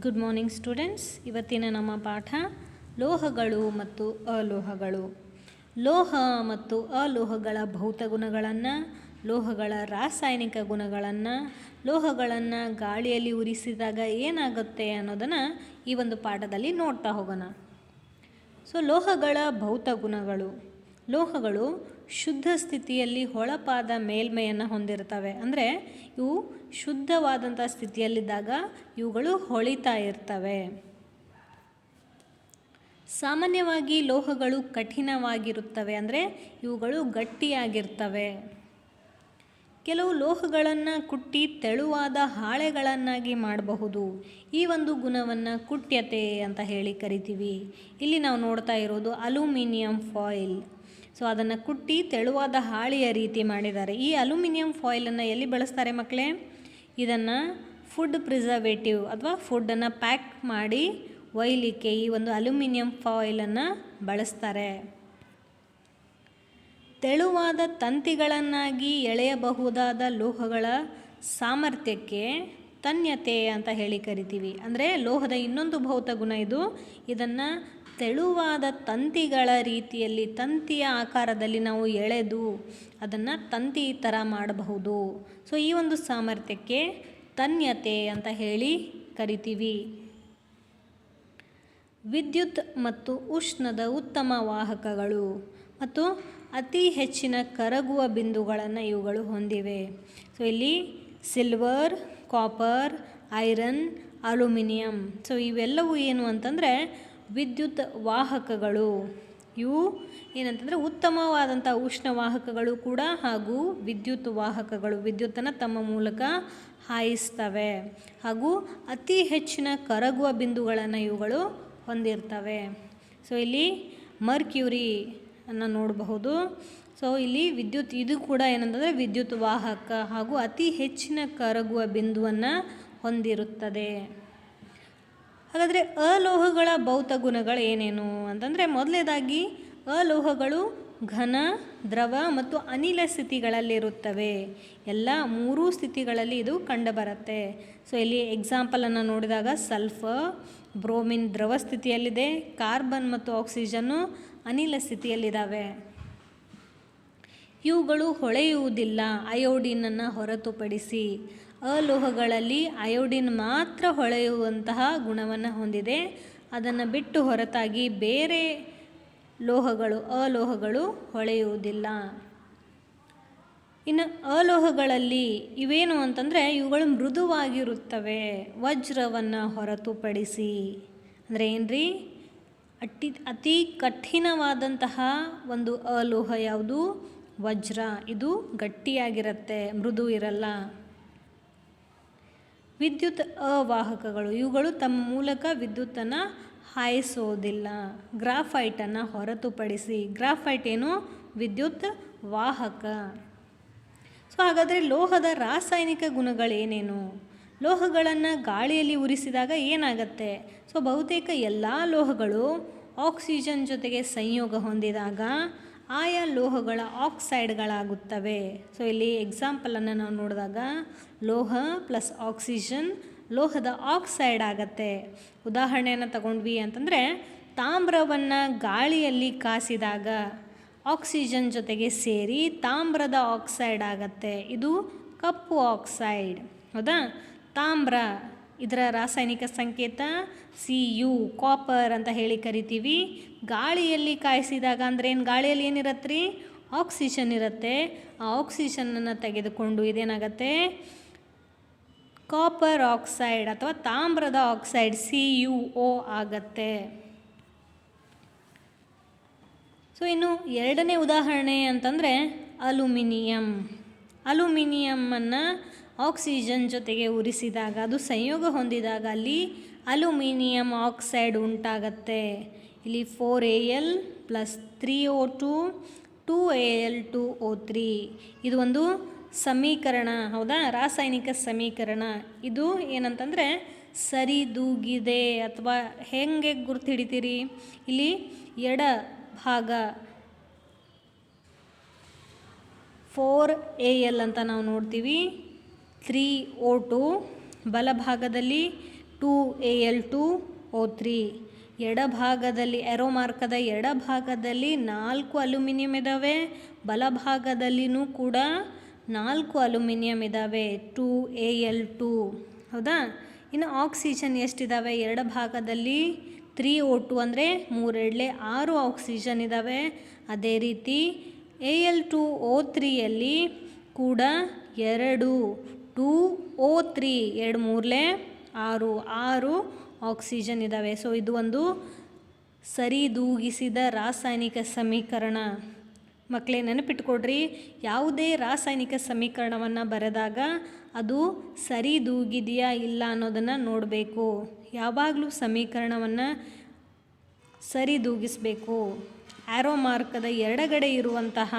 Good morning students ಇವತ್ತಿನ ನಮ್ಮ ಪಾಠ ಲೋಹಗಳು ಮತ್ತು ಅಲೋಹಗಳು. ಲೋಹ ಮತ್ತು ಅಲೋಹಗಳ ಭೌತ ಗುಣಗಳನ್ನು, ಲೋಹಗಳ ರಾಸಾಯನಿಕ ಗುಣಗಳನ್ನು, ಲೋಹಗಳನ್ನು ಗಾಳಿಯಲ್ಲಿ ಉರಿಸಿದಾಗ ಏನಾಗುತ್ತೆ ಅನ್ನೋದನ್ನು ಈ ಒಂದು ಪಾಠದಲ್ಲಿ ನೋಡ್ತಾ ಹೋಗೋಣ. ಸೊ ಲೋಹಗಳ ಭೌತ ಗುಣಗಳು. ಲೋಹಗಳು ಶುದ್ಧ ಸ್ಥಿತಿಯಲ್ಲಿ ಹೊಳಪಾದ ಮೇಲ್ಮೈಯನ್ನು ಹೊಂದಿರ್ತವೆ ಅಂದರೆ ಇವು ಶುದ್ಧವಾದಂಥ ಸ್ಥಿತಿಯಲ್ಲಿದ್ದಾಗ ಇವುಗಳು ಹೊಳಿತಾ ಇರ್ತವೆ. ಸಾಮಾನ್ಯವಾಗಿ ಲೋಹಗಳು ಕಠಿಣವಾಗಿರುತ್ತವೆ. ಅಂದರೆ ಇವುಗಳು ಗಟ್ಟಿಯಾಗಿರ್ತವೆ. ಕೆಲವು ಲೋಹಗಳನ್ನು ಕುಟ್ಟಿ ತೆಳುವಾದ ಹಾಳೆಗಳನ್ನಾಗಿ ಮಾಡಬಹುದು. ಈ ಒಂದು ಗುಣವನ್ನು ಕುಟ್ಯತೆ ಅಂತ ಹೇಳಿ ಕರಿತೀವಿ. ಇಲ್ಲಿ ನಾವು ನೋಡ್ತಾ ಇರೋದು ಅಲ್ಯೂಮಿನಿಯಂ ಫಾಯಿಲ್. ಸೊ ಅದನ್ನು ಕುಟ್ಟಿ ತೆಳುವಾದ ಹಾಳೆಯ ರೀತಿ ಮಾಡಿದ್ದಾರೆ. ಈ ಅಲ್ಯೂಮಿನಿಯಂ ಫಾಯಿಲನ್ನು ಎಲ್ಲಿ ಬಳಸ್ತಾರೆ ಮಕ್ಕಳೇ ಇದನ್ನು ಫುಡ್ ಪ್ರಿಸರ್ವೇಟಿವ್ ಅಥವಾ ಫುಡ್ಡನ್ನು ಪ್ಯಾಕ್ ಮಾಡಿ ಒಯ್ಲಿಕ್ಕೆ ಈ ಒಂದು ಅಲ್ಯೂಮಿನಿಯಂ ಫಾಯಿಲನ್ನು ಬಳಸ್ತಾರೆ. ತೆಳುವಾದ ತಂತಿಗಳನ್ನಾಗಿ ಎಳೆಯಬಹುದಾದ ಲೋಹಗಳ ಸಾಮರ್ಥ್ಯಕ್ಕೆ ತನ್ಯತೆ ಅಂತ ಹೇಳಿ ಕರಿತೀವಿ. ಅಂದರೆ ಲೋಹದ ಇನ್ನೊಂದು ಭೌತ ಗುಣ ಇದು. ಇದನ್ನು ತೆಳುವಾದ ತಂತಿಗಳ ರೀತಿಯಲ್ಲಿ ತಂತಿಯ ಆಕಾರದಲ್ಲಿ ನಾವು ಎಳೆದು ಅದನ್ನು ತಂತಿ ಥರ ಮಾಡಬಹುದು. ಸೊ ಈ ಒಂದು ಸಾಮರ್ಥ್ಯಕ್ಕೆ ತನ್ಯತೆ ಅಂತ ಹೇಳಿ ಕರಿತೀವಿ. ವಿದ್ಯುತ್ ಮತ್ತು ಉಷ್ಣದ ಉತ್ತಮ ವಾಹಕಗಳು ಮತ್ತು ಅತಿ ಹೆಚ್ಚಿನ ಕರಗುವ ಬಿಂದುಗಳನ್ನು ಇವುಗಳು ಹೊಂದಿವೆ. ಸೊ ಇಲ್ಲಿ silver, copper, iron, aluminium. So ಇವೆಲ್ಲವೂ ಏನು ಅಂತಂದರೆ ವಿದ್ಯುತ್ ವಾಹಕಗಳು. ಇವು ಏನಂತಂದರೆ ಉತ್ತಮವಾದಂಥ ಉಷ್ಣವಾಹಕಗಳು ಕೂಡ ಹಾಗೂ ವಿದ್ಯುತ್ ವಾಹಕಗಳು. ವಿದ್ಯುತ್ತನ್ನು ತಮ್ಮ ಮೂಲಕ ಹಾಯಿಸ್ತವೆ. ಹಾಗೂ ಅತಿ ಹೆಚ್ಚಿನ ಕರಗುವ ಬಿಂದುಗಳನ್ನು ಇವುಗಳು ಹೊಂದಿರ್ತವೆ. ಸೊ, ಇಲ್ಲಿ ಮರ್ಕ್ಯೂರಿ ಅನ್ನು ನೋಡಬಹುದು. ಸೊ, ಇಲ್ಲಿ ವಿದ್ಯುತ್, ಇದು ಕೂಡ ಏನಂತಂದರೆ ವಿದ್ಯುತ್ ವಾಹಕ ಹಾಗೂ ಅತಿ ಹೆಚ್ಚಿನ ಕರಗುವ ಬಿಂದುವನ್ನು ಹೊಂದಿರುತ್ತದೆ. ಹಾಗಾದರೆ ಅಲೋಹಗಳ ಭೌತ ಗುಣಗಳು ಏನೇನು ಅಂತಂದರೆ ಮೊದಲನೇದಾಗಿ ಅಲೋಹಗಳು ಘನ, ದ್ರವ ಮತ್ತು ಅನಿಲ ಸ್ಥಿತಿಗಳಲ್ಲಿರುತ್ತವೆ. ಎಲ್ಲ ಮೂರೂ ಸ್ಥಿತಿಗಳಲ್ಲಿ ಇದು ಕಂಡುಬರುತ್ತೆ. ಸೊ ಇಲ್ಲಿ ಎಕ್ಸಾಂಪಲನ್ನು ನೋಡಿದಾಗ ಸಲ್ಫರ್ ಬ್ರೋಮಿನ್ ದ್ರವ ಸ್ಥಿತಿಯಲ್ಲಿದೆ ಕಾರ್ಬನ್ ಮತ್ತು ಆಕ್ಸಿಜನ್ನು ಅನಿಲ ಸ್ಥಿತಿಯಲ್ಲಿದ್ದಾವೆ ಇವುಗಳು ಹೊಳೆಯುವುದಿಲ್ಲ ಅಯೋಡಿನನ್ನು ಹೊರತುಪಡಿಸಿ. ಅಲೋಹಗಳಲ್ಲಿ ಅಯೋಡಿನ್ ಮಾತ್ರ ಹೊಳೆಯುವಂತಹ ಗುಣವನ್ನು ಹೊಂದಿದೆ. ಅದನ್ನು ಬಿಟ್ಟು ಹೊರತಾಗಿ ಬೇರೆ ಲೋಹಗಳು, ಅಲೋಹಗಳು ಹೊಳೆಯುವುದಿಲ್ಲ. ಇನ್ನು ಅಲೋಹಗಳಲ್ಲಿ ಇವೇನು ಅಂತಂದರೆ ಇವುಗಳು ಮೃದುವಾಗಿರುತ್ತವೆ. ವಜ್ರವನ್ನು ಹೊರತುಪಡಿಸಿ. ಅಂದರೆ ಏನ್ರಿ? ಅತಿ ಅತಿ ಕಠಿಣವಾದಂತಹ ಒಂದು ಅಲೋಹ ಯಾವುದು? ವಜ್ರ. ಇದು ಗಟ್ಟಿಯಾಗಿರುತ್ತೆ, ಮೃದು ಇರಲ್ಲ. ವಿದ್ಯುತ್ ಅವಾಹಕಗಳು, ಇವುಗಳು ತಮ್ಮ ಮೂಲಕ ವಿದ್ಯುತ್ತನ್ನು ಹಾಯಿಸೋದಿಲ್ಲ. ಗ್ರಾಫೈಟನ್ನು ಹೊರತುಪಡಿಸಿ. ಗ್ರಾಫೈಟ್ ಏನು? ವಿದ್ಯುತ್ ವಾಹಕ. ಸೊ, ಹಾಗಾದರೆ ಲೋಹದ ರಾಸಾಯನಿಕ ಗುಣಗಳೇನೇನು? ಲೋಹಗಳನ್ನು ಗಾಳಿಯಲ್ಲಿ ಉರಿಸಿದಾಗ ಏನಾಗತ್ತೆ? ಸೊ, ಬಹುತೇಕ ಎಲ್ಲ ಲೋಹಗಳು ಆಕ್ಸಿಜನ್ ಜೊತೆಗೆ ಸಂಯೋಗ ಹೊಂದಿದಾಗ ಆಯಾ ಲೋಹಗಳ ಆಕ್ಸೈಡ್ಗಳಾಗುತ್ತವೆ. ಸೊ ಇಲ್ಲಿ ಎಕ್ಸಾಂಪಲನ್ನು ನಾವು ನೋಡಿದಾಗ ಲೋಹ ಪ್ಲಸ್ ಆಕ್ಸಿಜನ್ ಲೋಹದ ಆಕ್ಸೈಡ್ ಆಗತ್ತೆ. ಉದಾಹರಣೆಯನ್ನು ತಗೊಂಡ್ವಿ ಅಂತಂದರೆ ತಾಮ್ರವನ್ನು ಗಾಳಿಯಲ್ಲಿ ಕಾಸಿದಾಗ ಆಕ್ಸಿಜನ್ ಜೊತೆಗೆ ಸೇರಿ ತಾಮ್ರದ ಆಕ್ಸೈಡ್ ಆಗತ್ತೆ. ಇದು ಕಪ್ಪು ಆಕ್ಸೈಡ್ ಹೌದಾ? ತಾಮ್ರ. ಇದರ ರಾಸಾಯನಿಕ ಸಂಕೇತ ಸಿ ಯು ಕಾಪರ್ ಅಂತ ಹೇಳಿ ಕರಿತೀವಿ. ಗಾಳಿಯಲ್ಲಿ ಕಾಯಿಸಿದಾಗ ಅಂದರೆ ಏನು, ಗಾಳಿಯಲ್ಲಿ ಏನಿರತ್ತೆ ರೀ ಆಕ್ಸಿಜನ್ ಇರುತ್ತೆ. ಆ ಆಕ್ಸಿಜನನ್ನು ತೆಗೆದುಕೊಂಡು ಇದೇನಾಗತ್ತೆ? ಕಾಪರ್ ಆಕ್ಸೈಡ್ ಅಥವಾ ತಾಮ್ರದ ಆಕ್ಸೈಡ್ ಸಿ ಯು ಒ ಆಗತ್ತೆ. ಸೊ ಇನ್ನು ಎರಡನೇ ಉದಾಹರಣೆ ಅಂತಂದರೆ ಅಲ್ಯೂಮಿನಿಯಂ. ಅಲ್ಯೂಮಿನಿಯಮ್ಮನ್ನು ಆಕ್ಸಿಜನ್ ಜೊತೆಗೆ ಉರಿಸಿದಾಗ, ಅದು ಸಂಯೋಗ ಹೊಂದಿದಾಗ ಅಲ್ಲಿ ಅಲ್ಯೂಮಿನಿಯಂ ಆಕ್ಸೈಡ್ ಉಂಟಾಗತ್ತೆ. ಇಲ್ಲಿ four A L plus three O two two A L two O three ಇದು ಒಂದು ಸಮೀಕರಣ, ಹೌದಾ? ರಾಸಾಯನಿಕ ಸಮೀಕರಣ. ಇದು ಏನಂತಂದರೆ ಸರಿದೂಗಿದೆ ಅಥವಾ ಹೆಂಗೆ ಗುರುತು ಹಿಡಿತೀರಿ ಇಲ್ಲಿ ಎಡ ಭಾಗ ಫೋರ್ ಎ ಎಲ್ ಅಂತ ನಾವು ನೋಡ್ತೀವಿ. ತ್ರೀ ಓ ಟು ಬಲಭಾಗದಲ್ಲಿ two A L two O three ಎಡಭಾಗದಲ್ಲಿ ಎರೋಮಾರ್ಕದ ಎಡಭಾಗದಲ್ಲಿ ನಾಲ್ಕು ಅಲ್ಯೂಮಿನಿಯಂ ಇದ್ದಾವೆ ಬಲಭಾಗದಲ್ಲಿನೂ ಕೂಡ ನಾಲ್ಕು ಅಲ್ಯೂಮಿನಿಯಂ ಇದ್ದಾವೆ ಟು ಎ ಎಲ್ ಟು ಹೌದಾ? ಇನ್ನು ಆಕ್ಸಿಜನ್ ಎಷ್ಟಿದ್ದಾವೆ ಎರಡು ಭಾಗದಲ್ಲಿ ತ್ರೀ ಓ ಟು ಅಂದರೆ ಮೂರೆಡಲೆ ಆರು ಆಕ್ಸಿಜನ್ ಇದ್ದಾವೆ ಅದೇ ರೀತಿ ಎ ಎಲ್ ಟು ಓ ತ್ರೀಯಲ್ಲಿ ಕೂಡ ಎರಡು. ಟೂ ಓ ತ್ರೀ ಎರಡು ಮೂರಲೆ ಆರು ಆರು ಆಕ್ಸಿಜನ್ ಇದ್ದಾವೆ ಸೊ ಇದು ಒಂದು ಸರಿದೂಗಿಸಿದ ರಾಸಾಯನಿಕ ಸಮೀಕರಣ. ಮಕ್ಕಳೇ ನೆನಪಿಟ್ಕೊಡ್ರಿ, ಯಾವುದೇ ರಾಸಾಯನಿಕ ಸಮೀಕರಣವನ್ನು ಬರೆದಾಗ ಅದು ಸರಿದೂಗಿದೆಯಾ ಇಲ್ಲ ಅನ್ನೋದನ್ನು ನೋಡಬೇಕು. ಯಾವಾಗಲೂ ಸಮೀಕರಣವನ್ನು ಸರಿದೂಗಿಸಬೇಕು. ಆ್ಯರೋ ಮಾರ್ಕದ ಎರಡಗಡೆ ಇರುವಂತಹ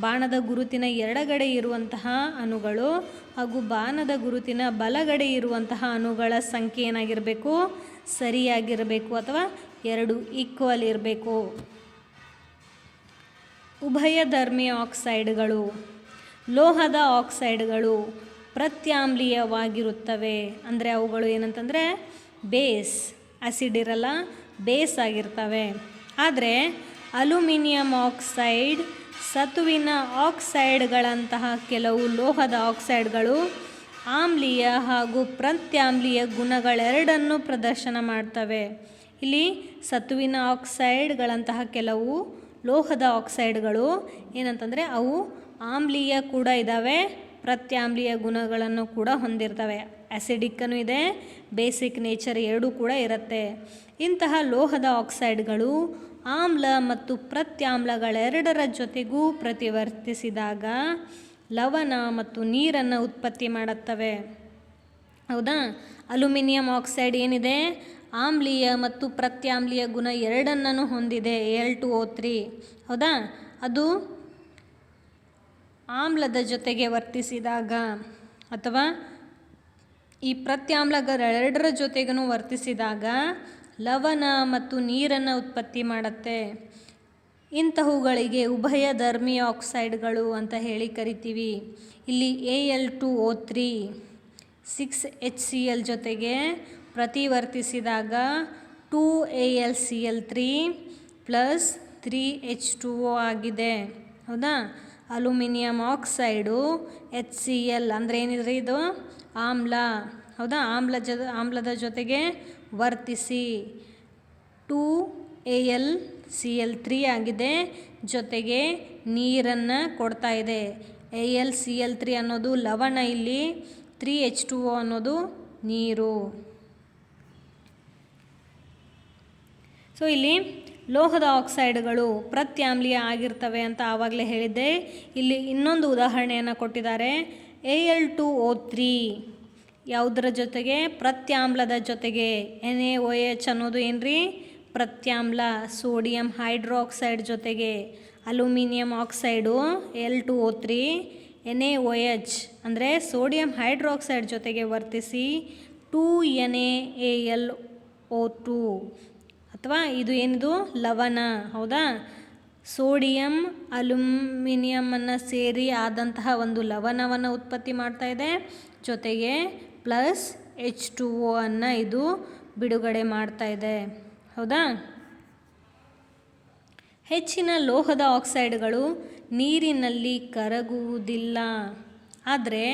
ಬಾಣದ ಗುರುತಿನ ಎರಡಗಡೆ ಇರುವಂತಹ ಅಣುಗಳು ಹಾಗೂ ಬಾಣದ ಗುರುತಿನ ಬಲಗಡೆ ಇರುವಂತಹ ಅಣುಗಳ ಸಂಖ್ಯೆ ಏನಾಗಿರಬೇಕು? ಸರಿಯಾಗಿರಬೇಕು ಅಥವಾ ಎರಡು ಈಕ್ವಲ್ ಇರಬೇಕು. ಉಭಯಧರ್ಮಿ ಆಕ್ಸೈಡ್ಗಳು, ಲೋಹದ ಆಕ್ಸೈಡ್ಗಳು ಪ್ರತ್ಯಾಮ್ಲೀಯವಾಗಿರುತ್ತವೆ. ಅಂದರೆ ಅವುಗಳು ಏನಂತಂದರೆ ಬೇಸ್, ಆಸಿಡ್ ಇರಲ್ಲ, ಬೇಸ್ ಆಗಿರ್ತವೆ. ಆದರೆ ಅಲ್ಯೂಮಿನಿಯಂ ಆಕ್ಸೈಡ್ ಸತುವಿನ ಆಕ್ಸೈಡ್ಗಳಂತಹ ಕೆಲವು ಲೋಹದ ಆಕ್ಸೈಡ್ಗಳು ಆಮ್ಲೀಯ ಹಾಗೂ ಪ್ರತ್ಯಾಮ್ಲೀಯ ಗುಣಗಳೆರಡನ್ನು ಪ್ರದರ್ಶನ ಮಾಡ್ತವೆ. ಇಲ್ಲಿ ಸತುವಿನ ಆಕ್ಸೈಡ್ಗಳಂತಹ ಕೆಲವು ಲೋಹದ ಆಕ್ಸೈಡ್ಗಳು ಏನಂತಂದರೆ ಅವು ಆಮ್ಲೀಯ ಕೂಡ ಇದ್ದಾವೆ ಪ್ರತ್ಯಾಮ್ಲೀಯ ಗುಣಗಳನ್ನು ಕೂಡ ಹೊಂದಿರ್ತವೆ. ಆ್ಯಸಿಡಿಕ್ಕನೂ ಇದೆ, ಬೇಸಿಕ್ ನೇಚರ್ ಎರಡೂ ಕೂಡ ಇರುತ್ತೆ. ಇಂತಹ ಲೋಹದ ಆಕ್ಸೈಡ್ಗಳು ಆಮ್ಲ ಮತ್ತು ಪ್ರತ್ಯಾಮ್ಲಗಳೆರಡರ ಜೊತೆಗೂ ಪ್ರತಿವರ್ತಿಸಿದಾಗ ಲವಣ ಮತ್ತು ನೀರನ್ನು ಉತ್ಪತ್ತಿ ಮಾಡುತ್ತವೆ. ಹೌದಾ? ಅಲ್ಯೂಮಿನಿಯಂ ಆಕ್ಸೈಡ್ ಏನಿದೆ? ಆಮ್ಲೀಯ ಮತ್ತು ಪ್ರತ್ಯಾಮ್ಲೀಯ ಗುಣ ಎರಡನ್ನೂ ಹೊಂದಿದೆ, ಎಲ್ ಟು ಓ ತ್ರೀ ಹೌದಾ? ಅದು ಆಮ್ಲದ ಜೊತೆಗೆ ವರ್ತಿಸಿದಾಗ ಅಥವಾ ಈ ಪ್ರತ್ಯಾಮ್ಲಗಳೆರಡರ ಜೊತೆಗೂ ವರ್ತಿಸಿದಾಗ ಲವಣ ಮತ್ತು ನೀರನ್ನು ಉತ್ಪತ್ತಿ ಮಾಡುತ್ತೆ. ಇಂತಹವುಗಳಿಗೆ ಉಭಯಧರ್ಮಿ ಆಕ್ಸೈಡ್ಗಳು ಅಂತ ಹೇಳಿ ಕರಿತೀವಿ. ಇಲ್ಲಿ A L two O three six H C L ಜೊತೆಗೆ ಪ್ರತಿವರ್ತಿಸಿದಾಗ two A L C L three plus three H two O ಆಗಿದೆ. ಹೌದಾ? Aluminium oxide H C L ಅಂದರೆ ಏನಿದ್ರೆ ಇದು? ಆಮ್ಲ. ಹೌದಾ? ಆಮ್ಲ ಜ ಆಮ್ಲದ ಜೊತೆಗೆ ವರ್ತಿಸಿ. Two A L C L three ಆಗಿದೆ. ಜೊತೆಗೆ ನೀರನ್ನು ಕೊಡ್ತಾ ಇದೆ. A L C L three ಅನ್ನೋದು ಲವಣ ಇಲ್ಲಿ. ತ್ರೀ ಎಚ್ ಟು ಒ ಅನ್ನೋದು ನೀರು. ಸೊ, ಇಲ್ಲಿ ಲೋಹದ ಆಕ್ಸೈಡ್ಗಳು ಪ್ರತ್ಯಾಮ್ಲೀಯ ಆಗಿರ್ತವೆ ಅಂತ ಆವಾಗಲೇ ಹೇಳಿದ್ದೆ. ಇಲ್ಲಿ ಇನ್ನೊಂದು ಉದಾಹರಣೆಯನ್ನು ಕೊಟ್ಟಿದ್ದಾರೆ. A L two O three. ಯಾವುದರ ಜೊತೆಗೆ? ಪ್ರತ್ಯಾಮ್ಲದ ಜೊತೆಗೆ. ಎನ್ ಎ ಒ ಎಚ್ ಅನ್ನೋದು ಏನ್ರಿ? ಪ್ರತ್ಯಾಮ್ಲ ಸೋಡಿಯಂ ಹೈಡ್ರೋಕ್ಸೈಡ್ ಜೊತೆಗೆ. Aluminium oxide, L two O three N A O H ಅಂದರೆ ಸೋಡಿಯಂ ಹೈಡ್ರೋಕ್ಸೈಡ್ ಜೊತೆಗೆ ವರ್ತಿಸಿ two N A A L O two. ಅಥವಾ ಇದು ಏನಿದು? ಲವಣ. ಹೌದಾ? ಸೋಡಿಯಂ ಅಲ್ಯೂಮಿನಿಯಮನ್ನು ಸೇರಿ ಆದಂತಹ ಒಂದು ಲವಣವನ್ನು ಉತ್ಪತ್ತಿ ಮಾಡ್ತಾ ಇದೆ. ಜೊತೆಗೆ ಪ್ಲಸ್ ಎಚ್ ಟು ಒ ಅನ್ನು ಇದು ಬಿಡುಗಡೆ ಮಾಡ್ತಾ ಇದೆ. ಹೌದಾ? ಹೆಚ್ಚಿನ ಲೋಹದ ಆಕ್ಸೈಡ್ಗಳು ನೀರಿನಲ್ಲಿ ಕರಗುವುದಿಲ್ಲ. ಆದರೆ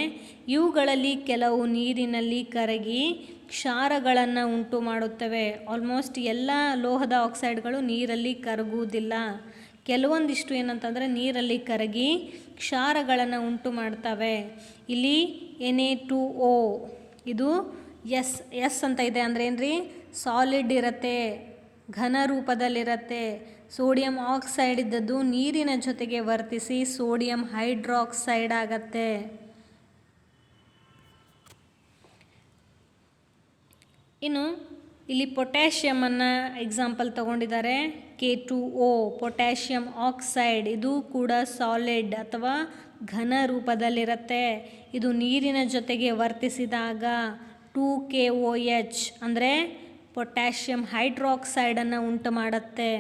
ಇವುಗಳಲ್ಲಿ ಕೆಲವು ನೀರಿನಲ್ಲಿ ಕರಗಿ ಕ್ಷಾರಗಳನ್ನು ಉಂಟು ಮಾಡುತ್ತವೆ. ಆಲ್ಮೋಸ್ಟ್ ಎಲ್ಲ ಲೋಹದ ಆಕ್ಸೈಡ್ಗಳು ನೀರಲ್ಲಿ ಕರಗುವುದಿಲ್ಲ. ಕೆಲವೊಂದಿಷ್ಟು ಏನಂತಂದರೆ ನೀರಲ್ಲಿ ಕರಗಿ ಕ್ಷಾರಗಳನ್ನು ಉಂಟು ಮಾಡ್ತವೆ. ಇಲ್ಲಿ ಎನ್ ಎ ಟು ಓ ಇದು ಎಸ್ ಎಸ್ ಅಂತ ಇದೆ ಅಂದರೆ ರೀ ಸಾಲಿಡ್ ಇರುತ್ತೆ, ಘನ ರೂಪದಲ್ಲಿರುತ್ತೆ. ಸೋಡಿಯಂ ಆಕ್ಸೈಡ್ ಇದ್ದದ್ದು ನೀರಿನ ಜೊತೆಗೆ ವರ್ತಿಸಿ ಸೋಡಿಯಂ ಹೈಡ್ರಾಕ್ಸೈಡ್ ಆಗತ್ತೆ. ಇನ್ನು ಇಲ್ಲಿ ಪೊಟ್ಯಾಷಿಯಮನ್ನು ಎಕ್ಸಾಂಪಲ್ ತಗೊಂಡಿದ್ದಾರೆ. K two O potassium oxide ಇದು ಕೂಡ ಸಾಲಿಡ್ ಅಥವಾ ಘನ ರೂಪದಲ್ಲಿರುತ್ತೆ. ಇದು ನೀರಿನ ಜೊತೆಗೆ ವರ್ತಿಸಿದಾಗ ಟೂ ಕೆ ಒ ಎಚ್ ಅಂದರೆ ಪೊಟ್ಯಾಷಿಯಂ ಹೈಡ್ರಾಕ್ಸೈಡನ್ನು ಉಂಟು ಮಾಡುತ್ತೆ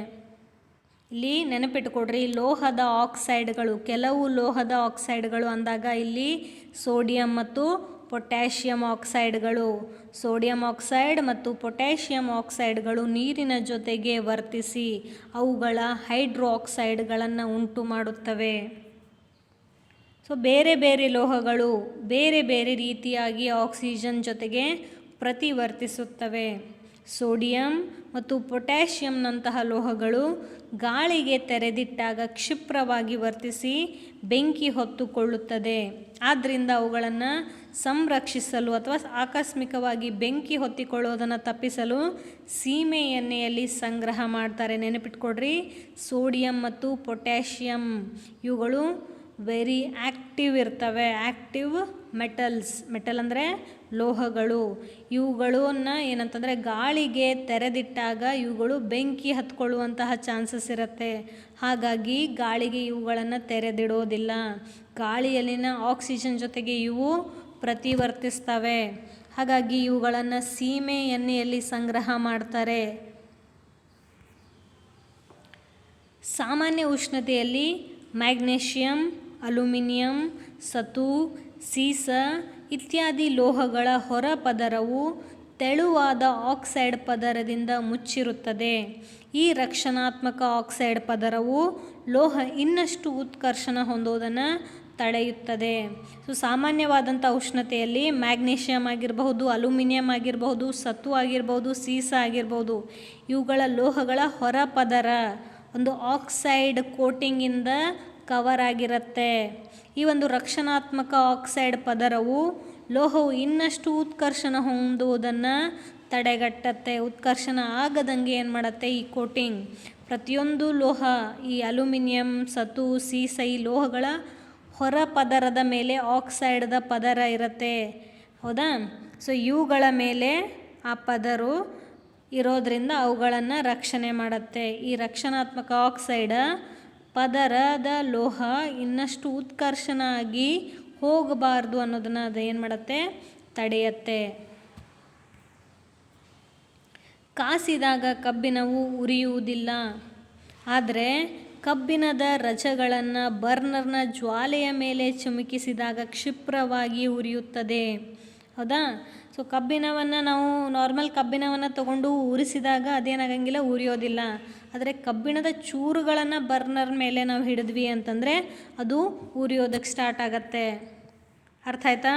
ಇಲ್ಲಿ ನೆನಪಿಟ್ಕೊಡ್ರಿ ಲೋಹದ ಆಕ್ಸೈಡ್ಗಳು, ಕೆಲವು ಲೋಹದ ಆಕ್ಸೈಡ್ಗಳು ಅಂದಾಗ ಇಲ್ಲಿ ಸೋಡಿಯಂ ಮತ್ತು ಪೊಟ್ಯಾಷಿಯಂ ಆಕ್ಸೈಡ್ಗಳು. ಸೋಡಿಯಂ ಆಕ್ಸೈಡ್ ಮತ್ತು ಪೊಟ್ಯಾಷಿಯಂ ಆಕ್ಸೈಡ್ಗಳು ನೀರಿನ ಜೊತೆಗೆ ವರ್ತಿಸಿ ಅವುಗಳ ಹೈಡ್ರೋ ಆಕ್ಸೈಡ್ಗಳನ್ನು ಉಂಟು ಮಾಡುತ್ತವೆ ಸೊ ಬೇರೆ ಬೇರೆ ಲೋಹಗಳು ಬೇರೆ ಬೇರೆ ರೀತಿಯಾಗಿ ಆಕ್ಸಿಜನ್ ಜೊತೆಗೆ ಪ್ರತಿವರ್ತಿಸುತ್ತವೆ. ಸೋಡಿಯಂ ಮತ್ತು ಪೊಟ್ಯಾಷಿಯಂನಂತಹ ಲೋಹಗಳು ಗಾಳಿಗೆ ತೆರೆದಿಟ್ಟಾಗ ಕ್ಷಿಪ್ರವಾಗಿ ವರ್ತಿಸಿ ಬೆಂಕಿ ಹೊತ್ತುಕೊಳ್ಳುತ್ತದೆ. ಆದ್ದರಿಂದ ಅವುಗಳನ್ನು ಸಂರಕ್ಷಿಸಲು ಅಥವಾ ಆಕಸ್ಮಿಕವಾಗಿ ಬೆಂಕಿ ಹೊತ್ತಿಕೊಳ್ಳೋದನ್ನು ತಪ್ಪಿಸಲು ಸೀಮೆ ಎಣ್ಣೆಯಲ್ಲಿ ಸಂಗ್ರಹ ಮಾಡ್ತಾರೆ. ನೆನಪಿಟ್ಕೊಡ್ರಿ ಸೋಡಿಯಂ ಮತ್ತು ಪೊಟ್ಯಾಷಿಯಂ ಇವುಗಳು ವೆರಿ ಆ್ಯಕ್ಟಿವ್ ಇರ್ತವೆ. ಆ್ಯಕ್ಟಿವ್ ಮೆಟಲ್ಸ್ ಮೆಟಲ್ ಅಂದರೆ ಲೋಹಗಳು. ಇವುಗಳನ್ನು ಏನಂತಂದರೆ ಗಾಳಿಗೆ ತೆರೆದಿಟ್ಟಾಗ ಇವುಗಳು ಬೆಂಕಿ ಹತ್ಕೊಳ್ಳುವಂತಹ ಚಾನ್ಸಸ್ ಇರುತ್ತೆ. ಹಾಗಾಗಿ ಗಾಳಿಗೆ ಇವುಗಳನ್ನು ತೆರೆದಿಡೋದಿಲ್ಲ. ಗಾಳಿಯಲ್ಲಿನ ಆಕ್ಸಿಜನ್ ಜೊತೆಗೆ ಇವು ಪ್ರತಿವರ್ತಿಸ್ತವೆ. ಹಾಗಾಗಿ ಇವುಗಳನ್ನು ಸೀಮೆ ಎಣ್ಣೆಯಲ್ಲಿ ಸಂಗ್ರಹ ಮಾಡ್ತಾರೆ. ಸಾಮಾನ್ಯ ಉಷ್ಣತೆಯಲ್ಲಿ ಮ್ಯಾಗ್ನೇಷಿಯಂ ಅಲ್ಯೂಮಿನಿಯಂ, ಸತು, ಸೀಸ ಇತ್ಯಾದಿ ಲೋಹಗಳ ಹೊರ ಪದರವು ತೆಳುವಾದ ಆಕ್ಸೈಡ್ ಪದರದಿಂದ ಮುಚ್ಚಿರುತ್ತದೆ. ಈ ರಕ್ಷಣಾತ್ಮಕ ಆಕ್ಸೈಡ್ ಪದರವು ಲೋಹ ಇನ್ನಷ್ಟು ಉತ್ಕರ್ಷಣ ಹೊಂದೋದನ್ನು ತಡೆಯುತ್ತದೆ. ಸೊ ಸಾಮಾನ್ಯವಾದಂಥ ಉಷ್ಣತೆಯಲ್ಲಿ ಮ್ಯಾಗ್ನೀಷಿಯಮ್ ಆಗಿರಬಹುದು, ಅಲ್ಯೂಮಿನಿಯಂ ಆಗಿರಬಹುದು ಸತ್ತು ಆಗಿರ್ಬೋದು ಸೀಸ ಆಗಿರ್ಬೋದು ಇವುಗಳ ಲೋಹಗಳ ಹೊರ ಪದರ ಒಂದು ಆಕ್ಸೈಡ್ ಕೋಟಿಂಗಿಂದ ಕವರ್ ಆಗಿರುತ್ತೆ. ಈ ಒಂದು ರಕ್ಷಣಾತ್ಮಕ ಆಕ್ಸೈಡ್ ಪದರವು ಲೋಹವು ಇನ್ನಷ್ಟು ಉತ್ಕರ್ಷಣ ಹೊಂದುವುದನ್ನು ತಡೆಗಟ್ಟತ್ತೆ. ಉತ್ಕರ್ಷಣ ಆಗದಂಗೆ ಏನು ಮಾಡುತ್ತೆ ಈ ಕೋಟಿಂಗ್ ಪ್ರತಿಯೊಂದು ಲೋಹ, ಈ ಅಲ್ಯೂಮಿನಿಯಂ, ಸತು, ಸೀಸೈ ಲೋಹಗಳ ಹೊರ ಪದರದ ಮೇಲೆ ಆಕ್ಸೈಡ್ದ ಪದರ ಇರುತ್ತೆ. ಹೌದಾ? ಸೊ ಇವುಗಳ ಮೇಲೆ ಆ ಪದರು ಇರೋದರಿಂದ ಅವುಗಳನ್ನು ರಕ್ಷಣೆ ಮಾಡುತ್ತೆ. ಈ ರಕ್ಷಣಾತ್ಮಕ ಆಕ್ಸೈಡ ಪದರದ ಲೋಹ ಇನ್ನಷ್ಟು ಉತ್ಕರ್ಷಣ ಆಗಿ ಹೋಗಬಾರ್ದು ಅನ್ನೋದನ್ನು ಅದು ಏನು ಮಾಡುತ್ತೆ? ತಡೆಯತ್ತೆ. ಕಾಸಿದಾಗ ಕಬ್ಬಿನವು ಉರಿಯುವುದಿಲ್ಲ. ಆದರೆ ಕಬ್ಬಿಣದ ರಜಗಳನ್ನು ಬರ್ನರ್ನ ಜ್ವಾಲೆಯ ಮೇಲೆ ಚಿಮುಕಿಸಿದಾಗ ಕ್ಷಿಪ್ರವಾಗಿ ಉರಿಯುತ್ತದೆ. ಹೌದಾ? ಸೊ ಕಬ್ಬಿಣವನ್ನು ನಾವು ನಾರ್ಮಲ್ ಕಬ್ಬಿಣವನ್ನು ತಗೊಂಡು ಉರಿಸಿದಾಗ ಅದೇನಾಗಂಗಿಲ್ಲ, ಉರಿಯೋದಿಲ್ಲ. ಆದರೆ ಕಬ್ಬಿಣದ ಚೂರುಗಳನ್ನು ಬರ್ನರ್ ಮೇಲೆ ನಾವು ಹಿಡಿದ್ವಿ ಅಂತಂದರೆ ಅದು ಉರಿಯೋದಕ್ಕೆ ಸ್ಟಾರ್ಟ್ ಆಗತ್ತೆ. ಅರ್ಥ ಆಯ್ತಾ?